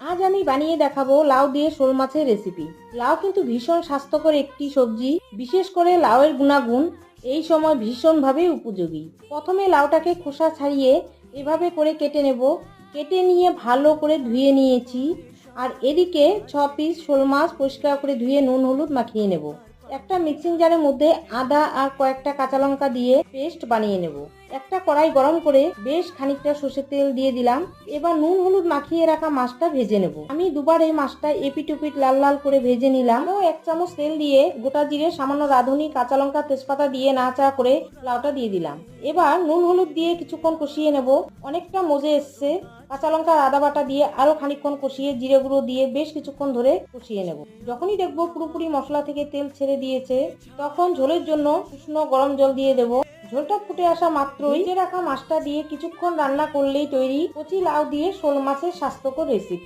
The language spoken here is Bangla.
আজ আমি বানিয়ে দেখাবো লাউ দিয়ে শোল মাছের রেসিপি লাউ কিন্তু ভীষণ স্বাস্থ্যকর একটি সবজি, বিশেষ করে লাউয়ের গুণাগুণ, এই সময় ভীষণভাবে উপযোগী। প্রথমে লাউটাকে খোসা ছাড়িয়ে এভাবে করে কেটে নেব। কেটে নিয়ে ভালো করে ধুয়ে নিয়েছি। আর এদিকে ছ পিস শোল মাছ পরিষ্কার করে ধুয়ে নুন, হলুদ মাখিয়ে নেব। একটা মিক্সিং জারের মধ্যে আদা আর কয়েকটা কাঁচা লঙ্কা দিয়ে পেস্ট বানিয়ে নেব। একটা কড়াই গরম করে বেশ খানিকটা সর্ষের তেল দিয়ে দিলাম। এবার নুন হলুদ মাখিয়ে রাখা মাছটা ভেজে নেব। আমি দুবার এই মাছটা এপিট উপিট লাল লাল করে ভেজে নিলাম। ও এক চামচ তেল দিয়ে গোটা জিরে সামান্য রাঁধুনি, কাঁচা লঙ্কা, তেজপাতা দিয়ে নাড়াচাড়া করে লাউটা দিয়ে দিলাম। এবার নুন হলুদ দিয়ে কিছুক্ষণ কষিয়ে নেব। অনেকটা মজে এসছে। কাঁচা লঙ্কা আদা বাটা দিয়ে আরও খানিকক্ষণ কষিয়ে জিরে গুঁড়ো দিয়ে বেশ কিছুক্ষণ ধরে কষিয়ে নেব। যখনই দেখব পুরোপুরি মশলা থেকে তেল ছেড়ে দিয়েছে, তখন ঝোলের জন্য উষ্ণ গরম জল দিয়ে দেব। ঝোলটা ফুটে আসা মাত্রই যে রাখা মাছটা দিয়ে কিছুক্ষণ রান্না করলেই তৈরি কচি লাউ দিয়ে শোল মাছের স্বাস্থ্যকর রেসিপি